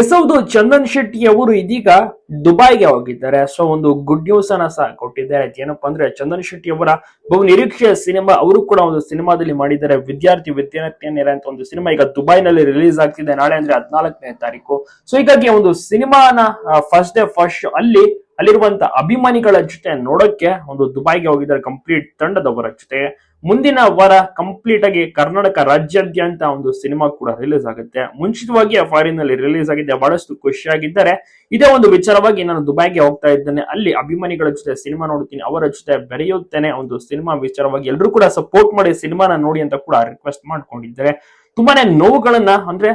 S ಹೌದು ಚಂದನ್ ಶೆಟ್ಟಿ ಅವರು ಇದೀಗ ದುಬೈಗೆ ಹೋಗಿದ್ದಾರೆ. ಸೊ, ಒಂದು ಗುಡ್ ನ್ಯೂಸ್ ಅನ್ನ ಸಹ ಕೊಟ್ಟಿದ್ದಾರೆ. ಏನಪ್ಪಾ ಅಂದ್ರೆ ಚಂದನ್ ಶೆಟ್ಟಿ ಅವರ ಬಹು ನಿರೀಕ್ಷೆಯ ಸಿನಿಮಾ, ಅವರು ಕೂಡ ಒಂದು ಸಿನಿಮಾದಲ್ಲಿ ಮಾಡಿದ್ದಾರೆ. ವಿದ್ಯಾರ್ಥಿ ವಿದ್ಯಾರ್ಥಿನಿಯರ ಅಂತ ಒಂದು ಸಿನಿಮಾ ಈಗ ದುಬೈನಲ್ಲಿ ರಿಲೀಸ್ ಆಗ್ತಿದೆ ನಾಳೆ ಅಂದ್ರೆ ಹದಿನಾಲ್ಕನೇ ತಾರೀಕು. ಸೊ ಹೀಗಾಗಿ ಒಂದು ಸಿನಿಮಾನ ಫಸ್ಟ್ ಡೇ ಫಸ್ಟ್ ಅಲ್ಲಿ, ಅಲ್ಲಿರುವಂತ ಅಭಿಮಾನಿಗಳ ಜೊತೆ ನೋಡಕ್ಕೆ ಒಂದು ದುಬೈಗೆ ಹೋಗಿದ್ದಾರೆ. ಕಂಪ್ಲೀಟ್ ತಂಡದವರ ಜೊತೆ. ಮುಂದಿನ ವಾರ ಕಂಪ್ಲೀಟ್ ಆಗಿ ಕರ್ನಾಟಕ ರಾಜ್ಯಾದ್ಯಂತ ಒಂದು ಸಿನಿಮಾ ಕೂಡ ರಿಲೀಸ್ ಆಗುತ್ತೆ. ಮುಂಚಿತವಾಗಿ ಫಾರಿನ್ನಲ್ಲಿ ರಿಲೀಸ್ ಆಗಿದೆ ಬಹಳಷ್ಟು ಖುಷಿಯಾಗಿದ್ದಾರೆ ಇದೇ ಒಂದು ವಿಚಾರವಾಗಿ ನಾನು ದುಬೈಗೆ ಹೋಗ್ತಾ ಇದ್ದೇನೆ. ಅಲ್ಲಿ ಅಭಿಮಾನಿಗಳ ಜೊತೆ ಸಿನಿಮಾ ನೋಡ್ತೀನಿ, ಅವರ ಜೊತೆ ಬೆರೆಯುತ್ತೇನೆ ಒಂದು ಸಿನಿಮಾ ವಿಚಾರವಾಗಿ ಎಲ್ಲರೂ ಕೂಡ ಸಪೋರ್ಟ್ ಮಾಡಿ ಸಿನಿಮಾನ ನೋಡಿ ಅಂತ ಕೂಡ ರಿಕ್ವೆಸ್ಟ್ ಮಾಡ್ಕೊಂಡಿದ್ದಾರೆ. ತುಂಬಾನೇ ನೋವುಗಳನ್ನ ಅಂದ್ರೆ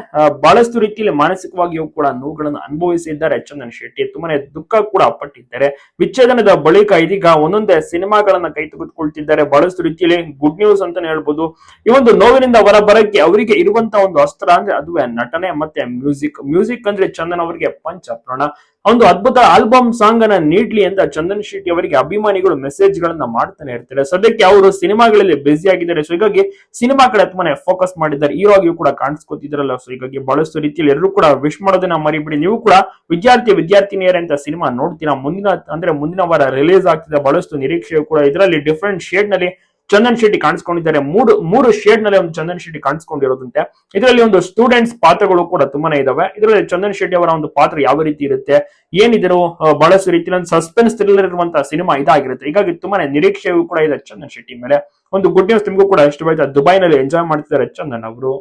ಬಹಳಷ್ಟು ರೀತಿಯಲ್ಲಿ ಮಾನಸಿಕವಾಗಿಯೂ ಕೂಡ ನೋವುಗಳನ್ನು ಅನುಭವಿಸಿದ್ದಾರೆ ಚಂದನ್ ಶೆಟ್ಟಿ. ತುಂಬಾನೇ ದುಃಖ ಕೂಡ ಪಟ್ಟಿದ್ದಾರೆ. ವಿಚ್ಛೇದನದ ಬಳಿಕ ಇದೀಗ ಒಂದೊಂದೇ ಸಿನಿಮಾಗಳನ್ನ ಕೈ ತೆಗೆದುಕೊಳ್ತಿದ್ದಾರೆ. ಬಹಳಷ್ಟು ರೀತಿಯಲ್ಲಿ ಗುಡ್ ನ್ಯೂಸ್ ಅಂತಾನೆ ಹೇಳ್ಬೋದು. ಈ ಒಂದು ನೋವಿನಿಂದ ಹೊರಬರಕ್ಕೆ ಅವರಿಗೆ ಇರುವಂತ ಒಂದು ಅಸ್ತ್ರ ಅಂದ್ರೆ ಅದುವೇ ನಟನೆ ಮತ್ತೆ ಮ್ಯೂಸಿಕ್ ಮ್ಯೂಸಿಕ್ ಅಂದ್ರೆ ಚಂದನ್ ಅವರಿಗೆ ಪಂಚಪ್ರಾಣ. ಒಂದು ಅದ್ಭುತ ಆಲ್ಬಮ್ ಸಾಂಗ್ ಅನ್ನ ನೀಡ್ಲಿ ಅಂತ ಚಂದನ್ ಶೆಟ್ಟಿ ಅವರಿಗೆ ಅಭಿಮಾನಿಗಳು ಮೆಸೇಜ್ ಗಳನ್ನ ಮಾಡ್ತಾನೆ ಇರ್ತಾರೆ. ಸದ್ಯಕ್ಕೆ ಅವರು ಸಿನಿಮಾಗಳಲ್ಲಿ ಬ್ಯುಸಿ ಆಗಿದ್ದಾರೆ. ಸೊ ಹೀಗಾಗಿ ಸಿನಿಮಾ ಕಡೆ ತುಂಬಾನೇ ಫೋಕಸ್ ಮಾಡಿದ್ದಾರೆ. ಹೀರೋ ಆಗಿಯೂ ಕೂಡ ಕಾಣಿಸ್ಕೊತಿದ್ರಲ್ಲ ಸೊ ಹೀಗಾಗಿ ಬಹಳಷ್ಟು ರೀತಿಯಲ್ಲಿ ಎಲ್ಲರೂ ಕೂಡ ವಿಶ್ ಮಾಡೋದನ್ನ ಮರಿಬಿಡಿ. ನೀವು ಕೂಡ ವಿದ್ಯಾರ್ಥಿ, ವಿದ್ಯಾರ್ಥಿನಿಯರ ಅಂತ ಸಿನಿಮಾ ನೋಡ್ತೀರಾ? ಮುಂದಿನ, ಅಂದ್ರೆ ಮುಂದಿನ ವಾರ ರಿಲೀಸ್ ಆಗ್ತಿದೆ. ಬಹಳಷ್ಟು ನಿರೀಕ್ಷೆಯು ಕೂಡ ಇದರಲ್ಲಿ ಡಿಫ್ರೆಂಟ್ ಶೇಡ್ನಲ್ಲಿ ಚಂದನ್ ಶೆಟ್ಟಿ ಕಾಣಿಸ್ಕೊಂಡಿದ್ದಾರೆ. ಮೂರು ಮೂರು ಶೇಡ್ನಲ್ಲಿ ಒಂದು ಚಂದನ್ ಶೆಟ್ಟಿ ಕಾಣಿಸ್ಕೊಂಡಿರೋದಂತೆ ಇದರಲ್ಲಿ ಒಂದು ಸ್ಟೂಡೆಂಟ್ಸ್ ಪಾತ್ರಗಳು ಕೂಡ ತುಂಬಾನೇ ಇದಾವೆ. ಇದರಲ್ಲಿ ಚಂದನ್ ಶೆಟ್ಟಿ ಅವರ ಒಂದು ಪಾತ್ರ ಯಾವ ರೀತಿ ಇರುತ್ತೆ? ಏನಿದ್ರು ಬಹಳಷ್ಟು ರೀತಿಯಲ್ಲಿ ಸಸ್ಪೆನ್ಸ್ ಥ್ರಿಲ್ಲರ್ ಇರುವಂತಹ ಸಿನಿಮಾ ಇದಾಗಿರುತ್ತೆ. ಹೀಗಾಗಿ ತುಂಬಾನೇ ನಿರೀಕ್ಷೆಯೂ ಕೂಡ ಇದೆ ಚಂದನ್ ಶೆಟ್ಟಿ ಮೇಲೆ. ಒಂದು ಗುಡ್ ನ್ಯೂಸ್ ನಿಮಗೂ ಕೂಡ ಇಷ್ಟವಾಯ್ತು ದುಬೈನಲ್ಲಿ ಎಂಜಾಯ್ ಮಾಡ್ತಿದ್ದಾರೆ ಚಂದನ್ ಅವರು.